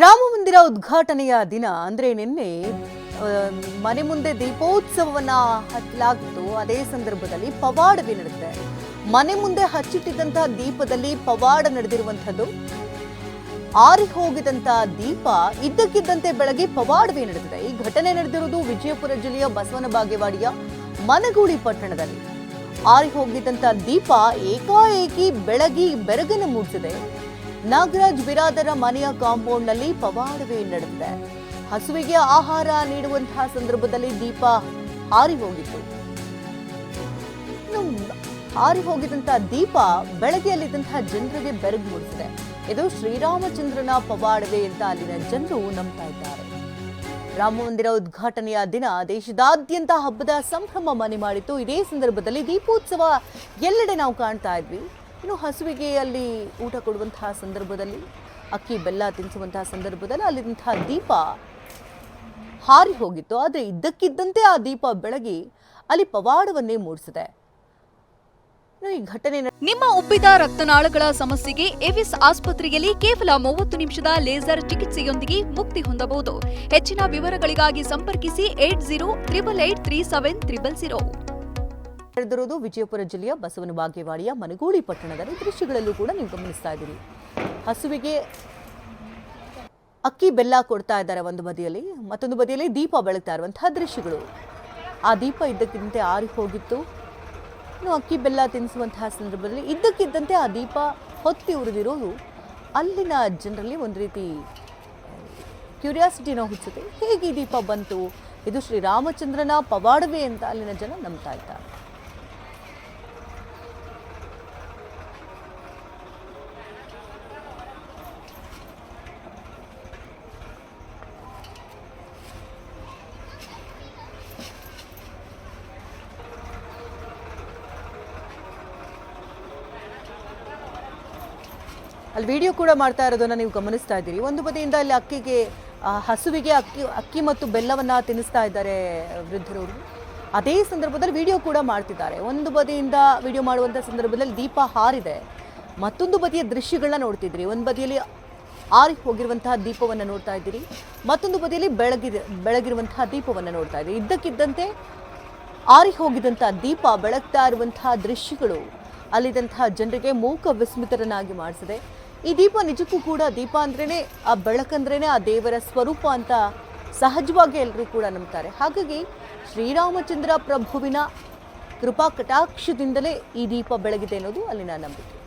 ರಾಮ ಮಂದಿರ ಉದ್ಘಾಟನೆಯ ದಿನ ಅಂದ್ರೆ ನಿನ್ನೆ ಮನೆ ಮುಂದೆ ದೀಪೋತ್ಸವವನ್ನ ಹಚ್ಚಲಾಗಿತ್ತು. ಅದೇ ಸಂದರ್ಭದಲ್ಲಿ ಪವಾಡವೇ ನಡೆದಿದೆ. ಮನೆ ಮುಂದೆ ಹಚ್ಚಿಟ್ಟಿದ್ದಂತಹ ದೀಪದಲ್ಲಿ ಪವಾಡ ನಡೆದಿರುವಂಥದ್ದು. ಆರಿ ಹೋಗಿದಂತ ದೀಪ ಇದ್ದಕ್ಕಿದ್ದಂತೆ ಬೆಳಗ್ಗೆ ಪವಾಡವೇ ನಡೆದಿದೆ. ಈ ಘಟನೆ ನಡೆದಿರುವುದು ವಿಜಯಪುರ ಜಿಲ್ಲೆಯ ಬಸವನ ಬಾಗೇವಾಡಿಯ ಮನಗೂಳಿ ಪಟ್ಟಣದಲ್ಲಿ. ಆರಿ ಹೋಗಿದ್ದಂತ ದೀಪ ಏಕಾಏಕಿ ಬೆಳಗಿ ಬೆರಗನ್ನು ಮೂಡಿಸಿದೆ. ನಾಗರಾಜ್ ಬಿರಾದರ ಮನೆಯ ಕಾಂಪೌಂಡ್ನಲ್ಲಿ ಪವಾಡವೇ ನಡೆದಿದೆ. ಹಸುವಿಗೆ ಆಹಾರ ನೀಡುವಂತಹ ಸಂದರ್ಭದಲ್ಲಿ ದೀಪ ಹಾರಿ ಹೋಗಿತ್ತು ಹಾರಿ ಹೋಗಿದಂತಹ ದೀಪ ಬೆಳಗ್ಗೆಯಲ್ಲಿದ್ದಂತಹ ಜನರಿಗೆ ಬೆರಗು ಮೂಡಿಸಿದೆ. ಇದು ಶ್ರೀರಾಮಚಂದ್ರನ ಪವಾಡವೇ ಅಂತ ಅಲ್ಲಿನ ಜನರು ನಂಬ್ತಾ ಇದ್ದಾರೆ. ರಾಮ ಮಂದಿರ ಉದ್ಘಾಟನೆಯ ದಿನ ದೇಶದಾದ್ಯಂತ ಹಬ್ಬದ ಸಂಭ್ರಮ ಮನೆ ಮಾಡಿತ್ತು. ಇದೇ ಸಂದರ್ಭದಲ್ಲಿ ದೀಪೋತ್ಸವ ಎಲ್ಲೆಡೆ ನಾವು ಕಾಣ್ತಾ ಇದ್ವಿ. ಇನ್ನು ಹಸುವಿಗೆ ಅಲ್ಲಿ ಊಟ ಕೊಡುವಂತಹ ಸಂದರ್ಭದಲ್ಲಿ, ಅಕ್ಕಿ ಬೆಲ್ಲ ತಿನ್ನಿಸುವಂತಹ ಸಂದರ್ಭದಲ್ಲಿ ಅಲ್ಲಿದ್ದಂತಹ ದೀಪ ಹಾರಿ ಹೋಗಿತ್ತು. ಆದರೆ ಇದ್ದಕ್ಕಿದ್ದಂತೆ ಆ ದೀಪ ಬೆಳಗಿ ಅಲ್ಲಿ ಪವಾಡವನ್ನೇ ಮೂಡಿಸಿದೆ. ಈ ಘಟನೆ ನಿಮ್ಮ ಉಬ್ಬಿದ ರಕ್ತನಾಳಗಳ ಸಮಸ್ಯೆಗೆ ಎವಿಸ್ ಆಸ್ಪತ್ರೆಯಲ್ಲಿ ಕೇವಲ ಮೂವತ್ತು ನಿಮಿಷದ ಲೇಸರ್ ಚಿಕಿತ್ಸೆಯೊಂದಿಗೆ ಮುಕ್ತಿ ಹೊಂದಬಹುದು. ಹೆಚ್ಚಿನ ವಿವರಗಳಿಗಾಗಿ ಸಂಪರ್ಕಿಸಿ eight zero triple eight three seven triple zero. ನಡೆದಿರುವುದು ವಿಜಯಪುರ ಜಿಲ್ಲೆಯ ಬಸವನ ಬಾಗೇವಾಡಿಯ ಮನಗೂಳಿ ಪಟ್ಟಣದಲ್ಲಿ. ದೃಶ್ಯಗಳಲ್ಲೂ ಕೂಡ ನೀವು ಗಮನಿಸ್ತಾ ಇದ್ದೀರಿ. ಹಸುವಿಗೆ ಅಕ್ಕಿ ಬೆಲ್ಲ ಕೊಡ್ತಾ ಇದ್ದಾರೆ ಒಂದು ಬದಿಯಲ್ಲಿ. ಮತ್ತೊಂದು ಬದಿಯಲ್ಲಿ ದೀಪ ಬೆಳಗ್ತಾ ಇರುವಂತಹ ದೃಶ್ಯಗಳು. ಆ ದೀಪ ಇದ್ದಕ್ಕಿದ್ದಂತೆ ಆರಿ ಹೋಗಿತ್ತು. ಇನ್ನು ಅಕ್ಕಿ ಬೆಲ್ಲ ತಿನ್ನಿಸುವಂತಹ ಸಂದರ್ಭದಲ್ಲಿ ಇದ್ದಕ್ಕಿದ್ದಂತೆ ಆ ದೀಪ ಹೊತ್ತಿ ಉರಿದಿರೋದು ಅಲ್ಲಿನ ಜನರಲ್ಲಿ ಒಂದು ರೀತಿ ಕ್ಯೂರಿಯಾಸಿಟಿನ ಹುಚ್ಚುತ್ತೆ. ಹೇಗೆ ದೀಪ ಬಂತು? ಇದು ಶ್ರೀರಾಮಚಂದ್ರನ ಪವಾಡವೇ ಅಂತ ಅಲ್ಲಿನ ಜನ ನಂಬ್ತಾ ಇದ್ದಾರೆ. ಅಲ್ಲಿ ವಿಡಿಯೋ ಕೂಡ ಮಾಡ್ತಾ ಇರೋದನ್ನು ನೀವು ಗಮನಿಸ್ತಾ ಇದ್ದೀರಿ. ಒಂದು ಬದಿಯಿಂದ ಅಲ್ಲಿ ಅಕ್ಕಿಗೆ ಹಸುವಿಗೆ ಅಕ್ಕಿ ಅಕ್ಕಿ ಮತ್ತು ಬೆಲ್ಲವನ್ನ ತಿನ್ನಿಸ್ತಾ ಇದ್ದಾರೆ ವೃದ್ಧರವರು. ಅದೇ ಸಂದರ್ಭದಲ್ಲಿ ವಿಡಿಯೋ ಕೂಡ ಮಾಡ್ತಿದ್ದಾರೆ. ಒಂದು ಬದಿಯಿಂದ ವಿಡಿಯೋ ಮಾಡುವಂಥ ಸಂದರ್ಭದಲ್ಲಿ ದೀಪ ಹಾರಿದೆ. ಮತ್ತೊಂದು ಬದಿಯ ದೃಶ್ಯಗಳನ್ನ ನೋಡ್ತಿದ್ರಿ ಒಂದು ಬದಿಯಲ್ಲಿ ಆರಿ ಹೋಗಿರುವಂತಹ ದೀಪವನ್ನು ನೋಡ್ತಾ ಇದ್ದೀರಿ. ಮತ್ತೊಂದು ಬದಿಯಲ್ಲಿ ಬೆಳಗಿದ, ಬೆಳಗಿರುವಂತಹ ದೀಪವನ್ನು ನೋಡ್ತಾ ಇದ್ದೀರಿ. ಇದ್ದಕ್ಕಿದ್ದಂತೆ ಆರಿ ಹೋಗಿದಂತಹ ದೀಪ ಬೆಳಗ್ತಾ ಇರುವಂತಹ ದೃಶ್ಯಗಳು ಅಲ್ಲಿದ್ದಂತಹ ಜನರಿಗೆ ಮೂಕ ವಿಸ್ಮಿತರನ್ನಾಗಿ ಮಾಡಿಸಿದೆ. ಈ ದೀಪ ನಿಜಕ್ಕೂ ಕೂಡ ದೀಪ ಅಂದ್ರೇನೆ, ಆ ಬೆಳಕಂದ್ರೇನೆ ಆ ದೇವರ ಸ್ವರೂಪ ಅಂತ ಸಹಜವಾಗಿ ಎಲ್ಲರೂ ಕೂಡ ನಂಬ್ತಾರೆ. ಹಾಗಾಗಿ ಶ್ರೀರಾಮಚಂದ್ರ ಪ್ರಭುವಿನ ಕೃಪಾ ಕಟಾಕ್ಷದಿಂದಲೇ ಈ ದೀಪ ಬೆಳಗಿದೆ ಅನ್ನೋದು ಅಲ್ಲಿನ ನಂಬಿಕೆ.